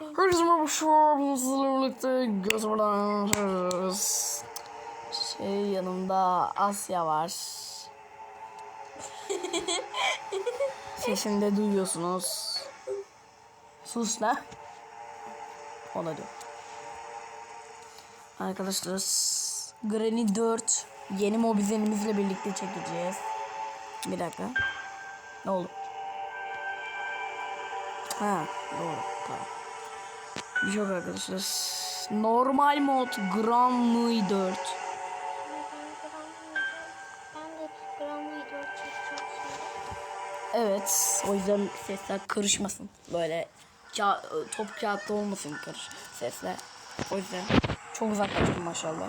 Herkese merhaba şu an sizlerle birlikte gözümden Şey yanımda Asya var. Sesini de duyuyorsunuz. Sus lan. Ona diyor. Arkadaşlar Granny 4 yeni mobizenimizle birlikte çekeceğiz. Bir dakika. Ne oldu? Ha doğru tamam. Yok arkadaşlar. Normal mod Granny 4. Ben de Granny 4 çekeceğim Evet o yüzden sesler karışmasın. Böyle ka top kağıtta olmasın karış sesler. O yüzden çok uzaklaştım maşallah.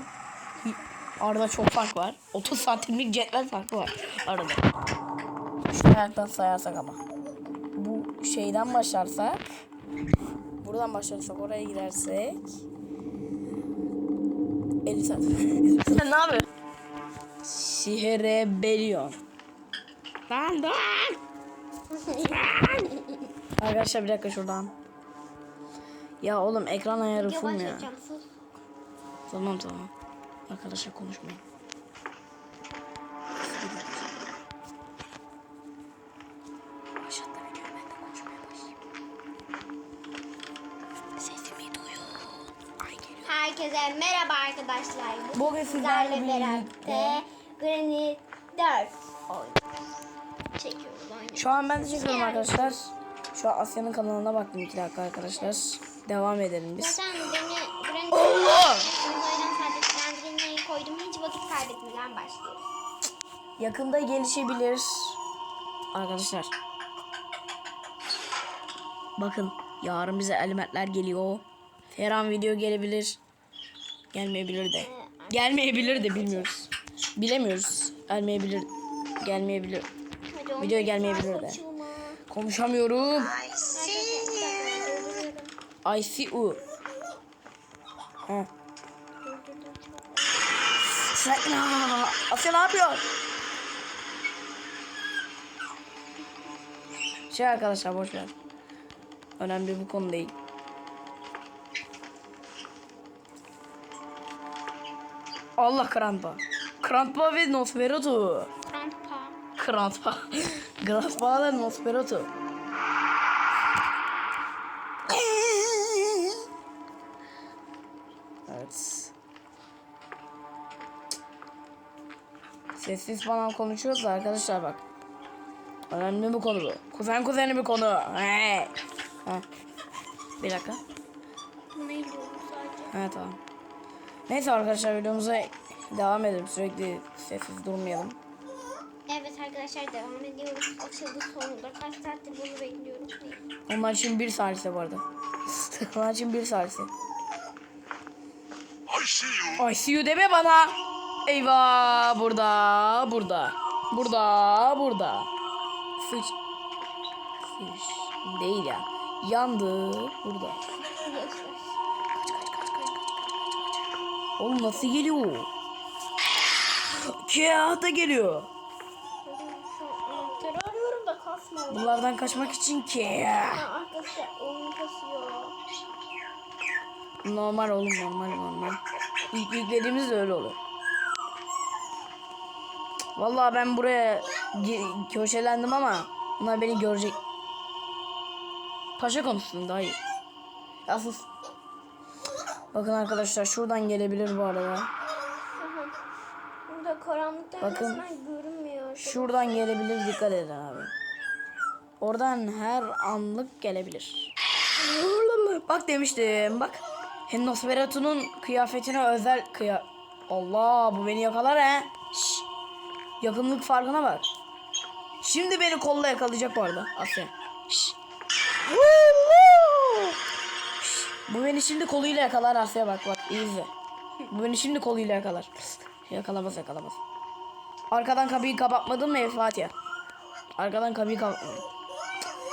Arada çok fark var. 30 santimlik cetvel farkı var arada. Şu ayaktan sayarsak ama. Bu şeyden başlarsak. Buradan başlarsak oraya gidersek. 50 santim. Sen ne yapıyorsun? Sihirebellion. Ben de. Arkadaşlar bir dakika şuradan. Ya oğlum ekran ayarı full ya. Tamam tamam. Arkadaşlar konuşmayın. Herkese merhaba arkadaşlar. Bugün sizlerle birlikte Granny 4 oyun çekiyoruz oyunu. Şu an ben de çekiyorum arkadaşlar. Şu an Asya'nın kanalına baktım iki dakika arkadaşlar. Devam edelim biz. Zaten beni Granny Allah! oyundan koydum. Hiç vakit kaybetmeden başlıyoruz. Yakında gelişebilir. Arkadaşlar. Bakın yarın bize elementler geliyor. Her an video gelebilir. Gelmeyebilir de. Gelmeyebilir de bilmiyoruz. Bilemiyoruz. Gelmeyebilir. Gelmeyebilir. Video gelmeyebilir de. Konuşamıyorum. I see you. Ha. Asya ne yapıyor? Şey arkadaşlar boş ver. Önemli bu konu değil. Allah Krantpa. Krantpa ve Nosferatu. Rampa. Krantpa. Krantpa ve Nosferatu. Evet. Sessiz falan konuşuyoruz da arkadaşlar bak. Önemli bir konu bu. Kuzen kuzeni bir konu. Hey. Ha. Bir dakika. İzliyorum sadece. Evet tamam. Neyse arkadaşlar videomuza devam edelim. Sürekli sessiz durmayalım. Evet arkadaşlar devam ediyoruz. Açıldı sonunda. Kaç saattir bunu bekliyorum. Onlar için bir salise bu arada. Onlar için bir salise. I see you. Ay see you deme bana. Eyvah burada burada. Burada burada. Sıç. Sıç. Değil ya. Yandı burada. Oğlum nasıl geliyor? Kağıt da geliyor. Arıyorum da kasmıyor. Bunlardan kaçmak için ki. Arkadaşlar oyun kasıyor. Normal oğlum normal normal. İlk yüklediğimiz de öyle olur. Vallahi ben buraya köşelendim ama bunlar beni görecek. Paşa konuşsun daha iyi. Asıl. Bakın arkadaşlar şuradan gelebilir bu arada. Burada karanlıkta Bakın. resmen görünmüyor. Şuradan gelebilir dikkat edin abi. Oradan her anlık gelebilir. Bak demiştim bak. Nosferatu'nun kıyafetine özel kıya... Allah bu beni yakalar he. Şş. Yakınlık farkına bak. Şimdi beni kolla yakalayacak bu arada Asya. Şş. Bu beni şimdi koluyla yakalar Asya bak bak iyi. Bu beni şimdi koluyla yakalar. Yakalamaz yakalamaz. Arkadan kapıyı kapatmadın mı ev Fatih? Arkadan kapıyı kapatmadın.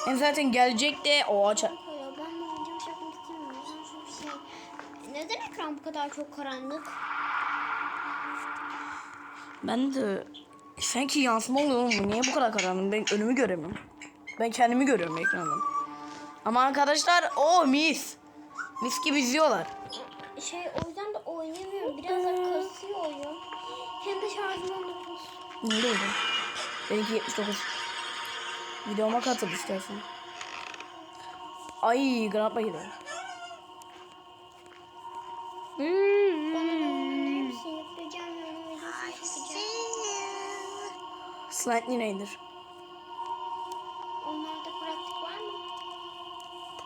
Hem zaten gelecek de o aç. Neden ekran bu kadar çok karanlık? Ben de sanki yansıma oluyor bu Niye bu kadar karanlık? Ben önümü göremiyorum. Ben kendimi görüyorum ekrandan. Ama arkadaşlar o mis. Mis gibi izliyorlar. Şey o yüzden de oynamıyorum. Biraz da kasıyor oyun. Hem de şarjım 19. Ne oldu? Benimki 79. Videoma katıl istersen. Ay Grandpa gidiyor. Bana önerir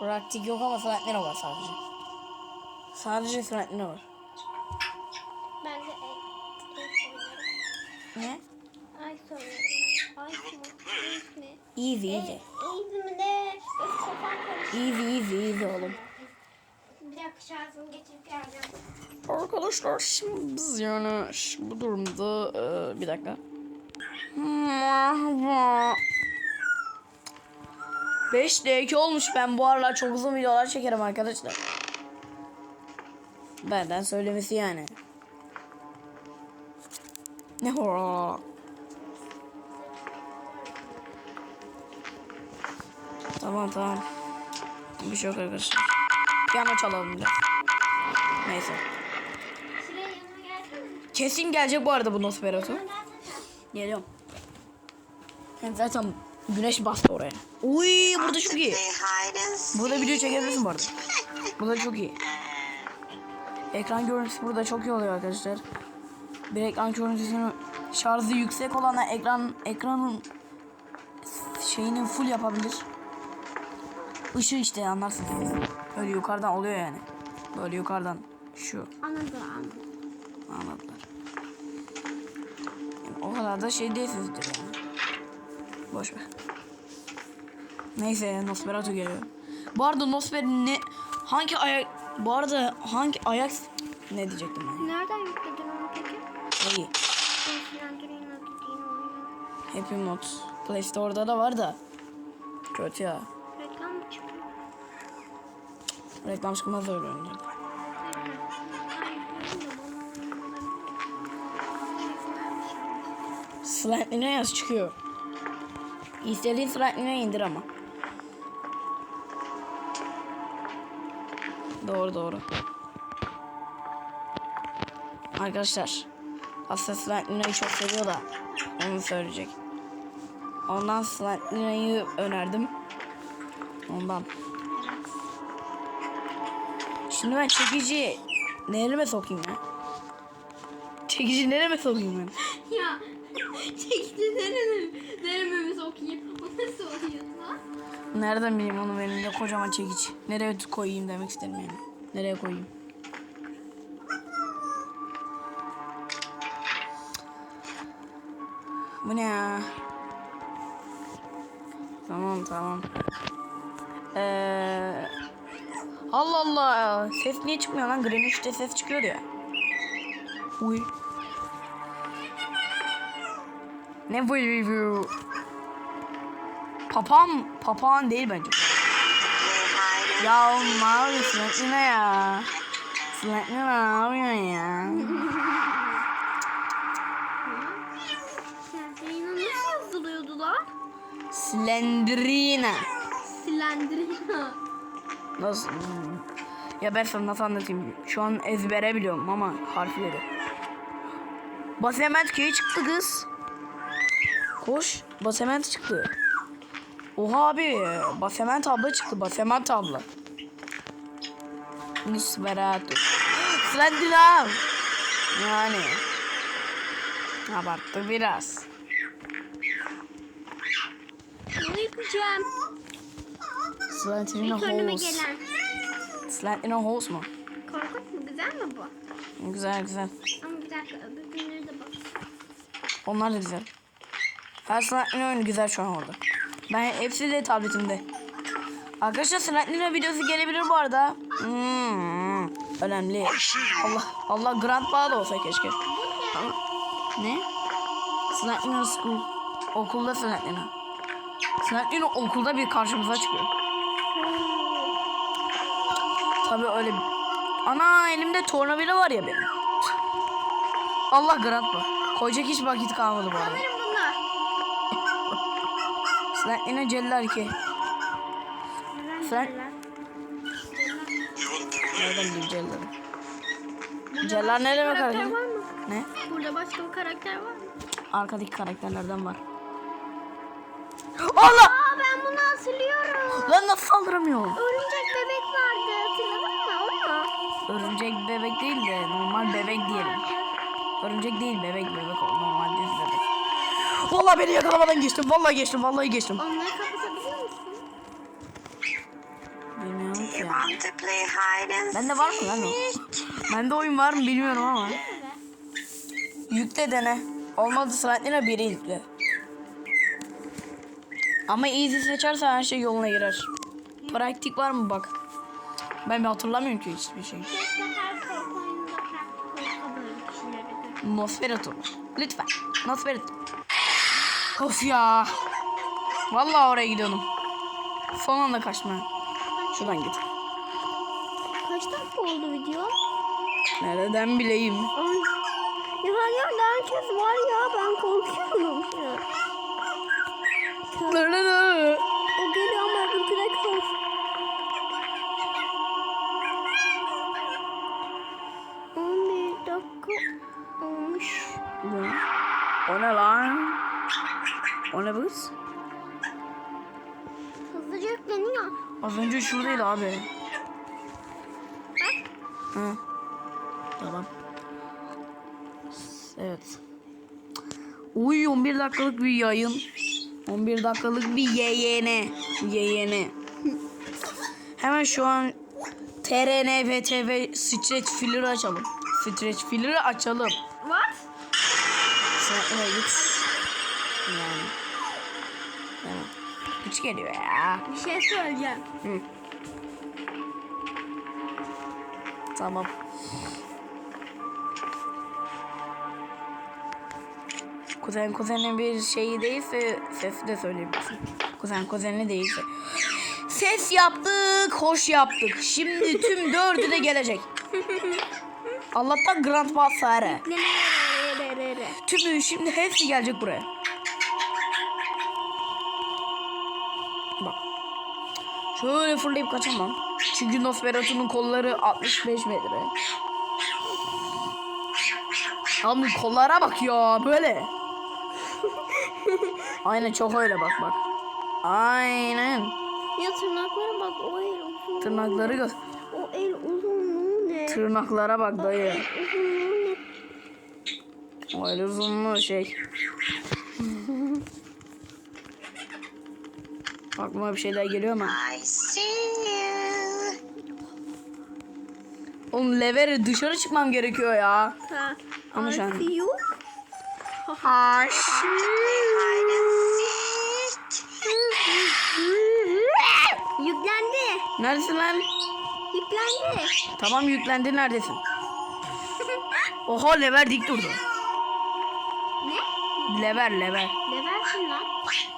Praktik yok ama Nina var sadece. Sadece Nina var. Ben de. Ne? Ice oynarım ben. Ice mı? Easy easy. Ace mi de? Easy easy easy oğlum. Bir dakika şarjımı getirip geleceğim. Arkadaşlar şimdi biz yani bu durumda e, bir dakika. Beş dakika olmuş ben bu aralar çok uzun videolar çekerim arkadaşlar. Benden söylemesi yani. Ne. Tamam tamam. Bir şey yok arkadaşlar. Piyano çalalım biraz. Neyse. Kesin gelecek bu arada bu Nosferatu. Geliyorum. Yani zaten güneş bastı oraya. Uy burada çok iyi. Burada video çekebilirsin bu arada. Burada çok iyi. Ekran görüntüsü burada çok iyi oluyor arkadaşlar. Bir ekran görüntüsünü şarjı yüksek olanlar ekran ekranın şeyini full yapabilir. Işığı işte anlarsınız siz. Böyle yukarıdan oluyor yani. Böyle yukarıdan şu. Anladım. Anladılar. Yani o kadar da şey değilsizdir yani. Boş ver. Neyse Nosferatu geliyor. Bu arada Nosferatu ne hangi ayak bu arada hangi ayak ne diyecektim ben? Nereden yükledin onu peki? Oyunu. Happy Mod. Play Store'da da var da. Kötü ya. Reklam mı çıkıyor? Reklam çıkmaz öyle oyunlarda. Slightly'ne yaz çıkıyor. İstediğin Slightly'ne indir ama. Doğru doğru. Arkadaşlar. Aslında Slightly'ne'yi çok seviyor da. Onu söyleyecek. Ondan Slightly'ne'yi önerdim. Ondan. Şimdi ben çekici nereme sokayım ya? Çekici nereme sokayım ben? Ya nereye nereme mi sokayım? Nasıl oluyor lan? Nereden bileyim onu benim de kocaman çekiç. Nereye koyayım demek istedim yani. Nereye koyayım? Bu ne ya? Tamam tamam. Ee, Allah Allah. Ses niye çıkmıyor lan? Greenwich'te ses çıkıyor ya. Uy. Ne bu? Papağan, papağan değil bence. Ya ne yapıyorsun? Ne ya? Sen ne yapıyorsun ya? Nasıl yazılıyordu lan? Slendrina. Slenderina. Nasıl? Ya ben sana nasıl anlatayım? Şu an ezbere biliyorum ama harfleri. Basement köye çıktı kız. Koş. Basement çıktı. Oha abi. Basement abla çıktı. Basement abla. Nisveratu. Slendina. Yani. Abarttı biraz. Slendina İlk önüme Halls. gelen. Slendina Halls mu? Korkunç mu? Güzel mi bu? Güzel güzel. Ama bir dakika öbür günleri de bak. Onlar da güzel. Her Slendina oyunu güzel şu an orada. Ben hepsi de tabletimde. Arkadaşlar Slendina videosu gelebilir bu arada. Hmm, önemli. Allah Allah Grandpa da olsa keşke. Ne? Slendina School. Okulda Slendina. Slendina okulda bir karşımıza çıkıyor. Tabii öyle. Ana elimde tornavida var ya benim. Allah Grandpa. Koyacak hiç vakit kalmadı bu arada. Bunlar. Slendina Cellar ki. The Nereden bileyim Cellar'ı? Cellar ne demek karakter arkadaşlar? var mı? Ne? Burada başka bir karakter var mı? Arkadaki karakterlerden var. Allah! Aa ben bunu hatırlıyorum. Lan nasıl saldıramıyorum? Örümcek bebek vardı hatırladın mı onu? Örümcek bebek değil de normal bebek diyelim. Örümcek değil bebek bebek Vallahi beni yakalamadan geçtim. Vallahi geçtim. Vallahi geçtim. Onları kapatabiliyor musun? Bilmiyorum ki ya. Want to play hide and Bende var mı lan o? Bende oyun var mı bilmiyorum ama. Yükle dene. Olmadı Slide'ine biri yükle. Ama easy seçersen her şey yoluna girer. Praktik var mı bak. Ben bir hatırlamıyorum ki hiçbir şey. Nosferatu. Lütfen. Nosferatu. Of ya. Vallahi oraya gidiyordum. Son anda kaçma. Şuradan git. Kaç dakika oldu video? Nereden bileyim? Ay. Ya her yerde herkes var ya ben korkuyorum şu an. O geliyor ama direkt hoş. On bir dakika olmuş. Ne? O ne lan? O ne kız? Hızlıca yükleniyor. Az önce şuradaydı abi. Hı. Tamam. Evet. Uy 11 dakikalık bir yayın. 11 dakikalık bir yeyene. Yeyene. Hemen şu an TRN ve TV Stretch Filler'ı açalım. Stretch Filler'ı açalım. What? Sen oraya git. Hiç geliyor ya. Bir şey söyleyeceğim. Hı. Tamam. Kuzen kuzenin bir şeyi değilse sesi de söyleyebilirsin. Kuzen kuzeni değilse. Ses yaptık, hoş yaptık. Şimdi tüm dördü de gelecek. Allah'tan Grandpa Sare. Tümü şimdi hepsi gelecek buraya. Şöyle fırlayıp kaçamam. Çünkü Nosferatu'nun kolları 65 metre. Abi kollara bak ya böyle. Aynen çok öyle bak bak. Aynen. Ya tırnaklara bak o el uzun. Tırnakları gö- O el uzunluğu ne? Tırnaklara bak dayı. O el uzunluğu şey. Aklıma bir şeyler geliyor ama. I see you. Oğlum levere dışarı çıkmam gerekiyor ya. Ha. Ama şu an- I see you. Yüklendi. Neredesin lan? Yüklendi. Tamam yüklendi neredesin? Oha lever dik durdu. ne? Lever lever.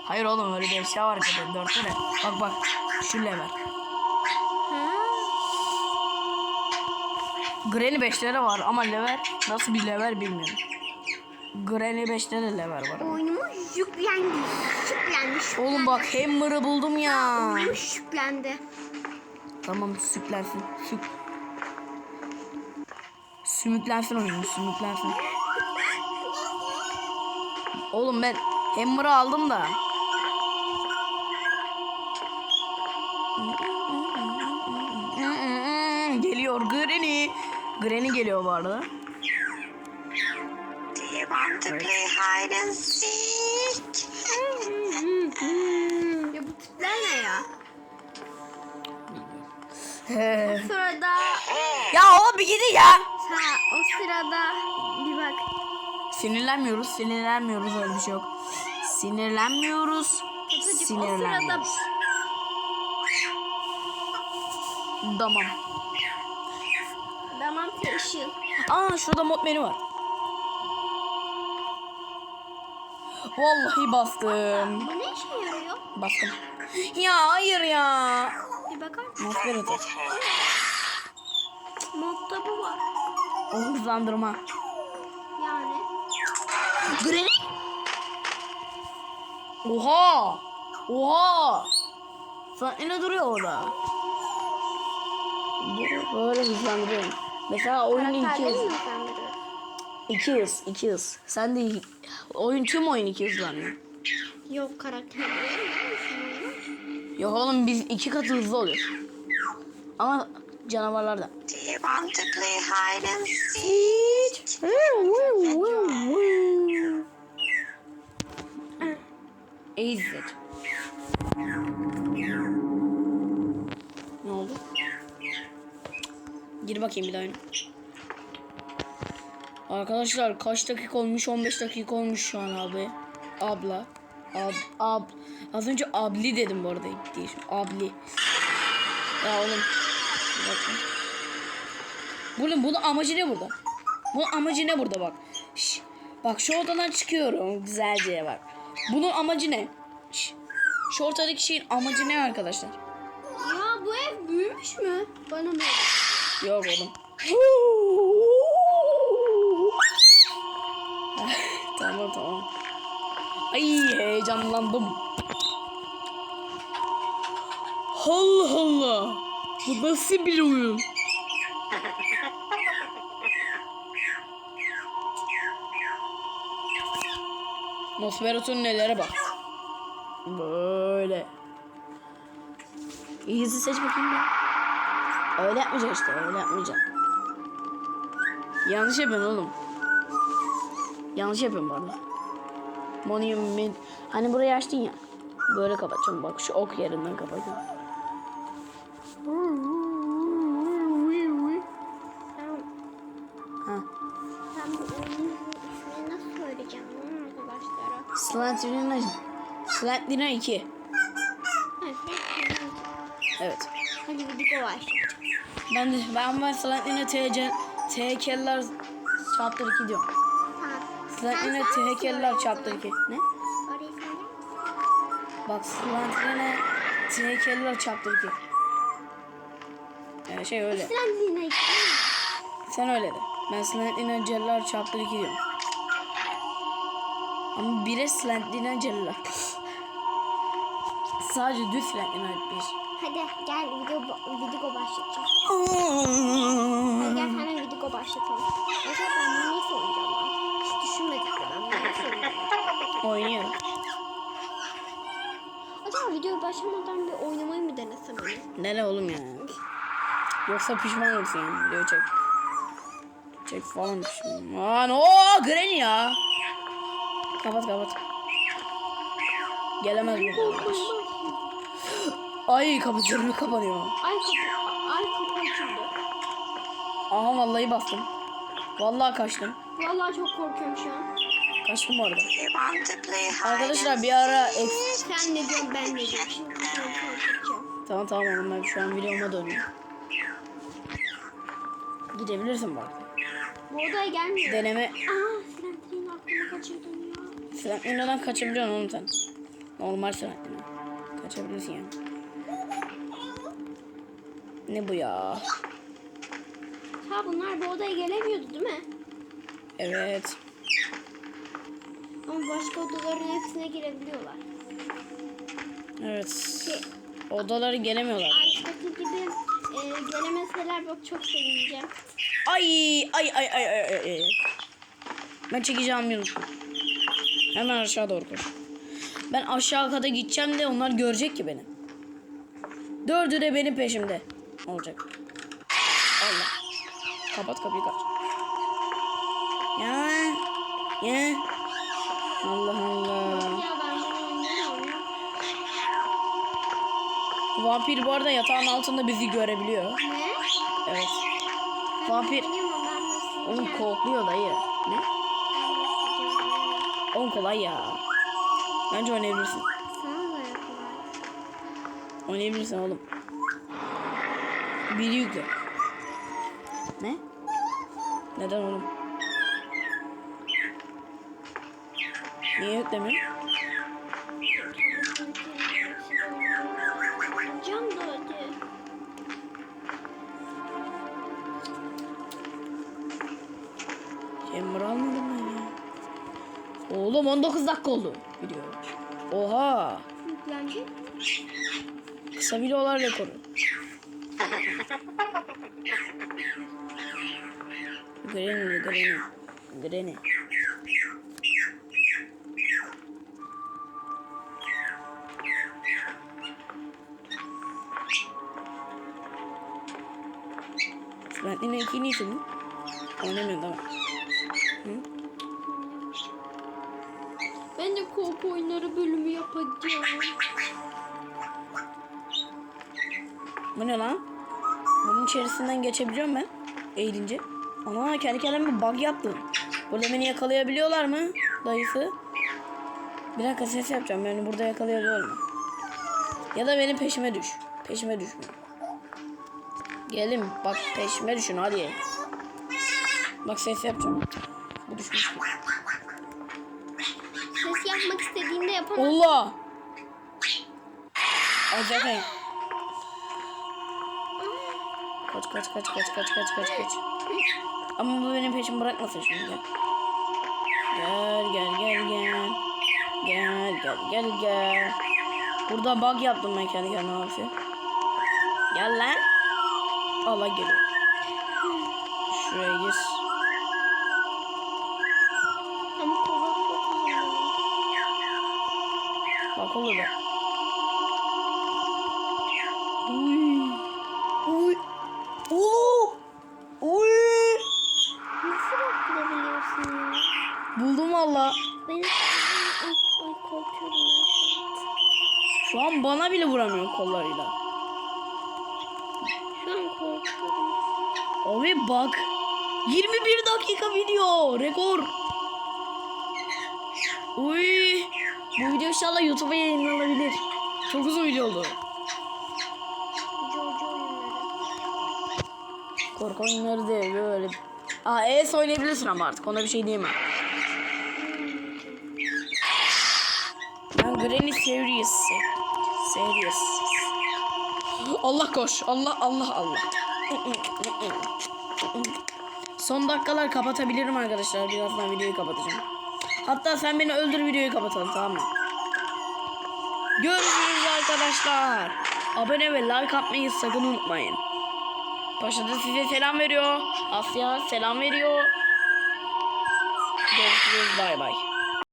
Ne? Hayır oğlum öyle bir eşya var arkada. Dört tane. Bak bak. Şu lever. Granny 5'lere var ama lever nasıl bir lever bilmiyorum. Granny 5'te de lever var. Oyunumuz yüklendi. Yüklendi. Oğlum bak Hammer'ı buldum ya. Oyunumuz yüklendi. Tamam süklensin. Sük. Sümüklensin oyun sümüklensin. Oğlum ben Hammer'ı aldım da. Granny geliyor bu arada. Do you want to play hide and seek? ya bu tipler ne ya? O sırada ya oğlum bir gidin ya. ha, o sırada bir bak. Sinirlenmiyoruz, sinirlenmiyoruz öyle bir şey yok. Sinirlenmiyoruz. Tatlıcık, o Sinirlenmiyoruz. Tamam. Teşhir. Aa şurada mod menü var. Vallahi bastım. Bu ne işe yarıyor? Bastım. Ya hayır ya. Bir bakar mısın? Nosferatu. Modda bu var. O hızlandırma. Yani. Granny. Oha. Oha. Sen ne duruyor orada? böyle hızlandırıyorum. Mesela oyunu iki hız. İki hız, iki hız. Sen de oyun tüm oyun iki hızlanıyor. Yok karakterleri. Yok oğlum biz iki katı hızlı oluyor. Ama canavarlar da. Do you want to play hide and seek? Easy. Bakayım bir daha. Arkadaşlar kaç dakika olmuş? 15 dakika olmuş şu an abi. Abla. Ab, ab. Az önce abli dedim bu arada. Değil. Abli. Ya oğlum. Dakika. Bunun, bunun amacı ne burada? Bunun amacı ne burada bak. Şş, bak şu odadan çıkıyorum güzelce bak. Bunun amacı ne? Şş, şu ortadaki şeyin amacı ne arkadaşlar? Ya bu ev büyümüş mü? Bana mı? Yok oğlum. tamam tamam. Ay heyecanlandım. Allah Allah. Bu nasıl bir oyun? Nosferatu'nun nelere bak. Böyle. İyisi seç bakayım ya. Öyle yapmayacaksın işte öyle yapmayacaksın. Yanlış yapıyorsun oğlum. Yanlış yapıyorum bu arada. Monument. Hani burayı açtın ya. Böyle kapatacağım bak şu ok yerinden kapatacağım. Ha. Ben bu oyunun ismini nasıl söyleyeceğim lan arkadaşlara? Slenderina. Slenderina 2. Evet. Hadi video başlayalım. Ben de ben ben Slenderina TC TK'ler chapter 2 diyorum. Tamam. Sen TK'ler chapter o 2. zaman. Ne? Orayı? Bak Slenderina TK'ler chapter 2. Yani şey öyle. İşte. Sen öyle de. Ben Slenderina Cellar Chapter 2 diyorum. Ama biri Slenderina Cellar. Sadece düz Slenderina 1. Hadi gel video video başlatacağım. Hadi gel sana video başlatalım. Mesela ben bunu nasıl oynayacağım lan? Hiç düşünmedik de ben bunu nasıl oynayacağım. Oynuyorum. Acaba video başlamadan bir oynamayı mı denesem hani? Nere oğlum ya? Yoksa pişman olursun yani. Video çek. Çek falan pişman. Lan o Granny ya. Kapat kapat. Gelemez bu arkadaş. Ay kapıcırını kapanıyor. Ay kapı, ay kapı açıldı. Aha vallahi bastım. Vallahi kaçtım. Vallahi çok korkuyorum şu an. Kaçtım hide Arkadaşlar bir ara eks... Sen ne diyorsun ben ne diyorum. Şimdi. Tamam tamam oğlum ben şu an videoma dönüyorum. Gidebilirsin bu arada. Bu odaya gelmiyor. Deneme... Aa Slender'in aklını kaçırdın ya. Slender'dan kaçabiliyorsun oğlum sen. Normal Slender'dan. Kaçabilirsin yani. Ne bu ya? Ha bunlar bu odaya gelemiyordu değil mi? Evet. Ama başka odaların hepsine girebiliyorlar. Evet. Odaları gelemiyorlar. Arkadaki gibi e, gelemeseler bak çok sevineceğim. Ay ay ay ay ay ay, ay. Ben çekeceğim unuttum. Hemen aşağı doğru koş. Ben aşağı kata gideceğim de onlar görecek ki beni. Dördü de benim peşimde olacak. Allah. Kapat kapıyı kaç. Ya. Ya. Allah Allah. Vampir bu arada yatağın altında bizi görebiliyor. Ne? Evet. Vampir. Yiyeceğim? kokluyor dayı. Ne? Oğlum kolay ya. Bence oynayabilirsin. Oynayabilirsin oğlum. Biri yükle. Ne? Neden oğlum? Niye yüklemiyor? Can hadi. Chamber almadım ben ya. Oğlum 19 dakika oldu video. Oha. Yüklendi. Kısa videolar rekoru. Granny, Granny, Granny. Franklin'in ikinci ismi. Oynamıyor tamam. Ben de korku oyunları bölümü yapacağım. Bu ne lan? Bunun içerisinden geçebiliyorum ben. Eğilince. Ana kendi kendime bir bug yaptım. Burada beni yakalayabiliyorlar mı? Dayısı. Bir dakika ses yapacağım. Beni burada yakalayabiliyorlar mı? Ya da benim peşime düş. Peşime düşme. Gelin bak peşime düşün hadi. Bak ses yapacağım. Bu düşmüş. mü? Ses yapmak istediğinde yapamam. Allah! Acayip. Kaç kaç kaç kaç kaç kaç kaç. Ama bu benim peşimi bırakmasın şimdi. Gel gel gel gel. Gel gel gel gel. Burada bug yaptım ben kendi kendime abi. Gel lan. Allah geliyor. Şuraya gir. Bak olur bak. Şu an bana bile vuramıyor kollarıyla. Şu an korkuyorum. Abi bak. 21 dakika video. Rekor. Uy. Bu video inşallah YouTube'a yayınlanabilir. Çok uzun video oldu. Korku oyunları değil böyle. Aa ES oynayabilirsin ama artık ona bir şey diyemem. Ben Granny Serious. Serious. Allah koş. Allah Allah Allah. Son dakikalar kapatabilirim arkadaşlar. Birazdan videoyu kapatacağım. Hatta sen beni öldür videoyu kapatalım tamam mı? Görüşürüz arkadaşlar. Abone ve like atmayı sakın unutmayın. Paşa da size selam veriyor. Asya selam veriyor. Görüşürüz bay bay.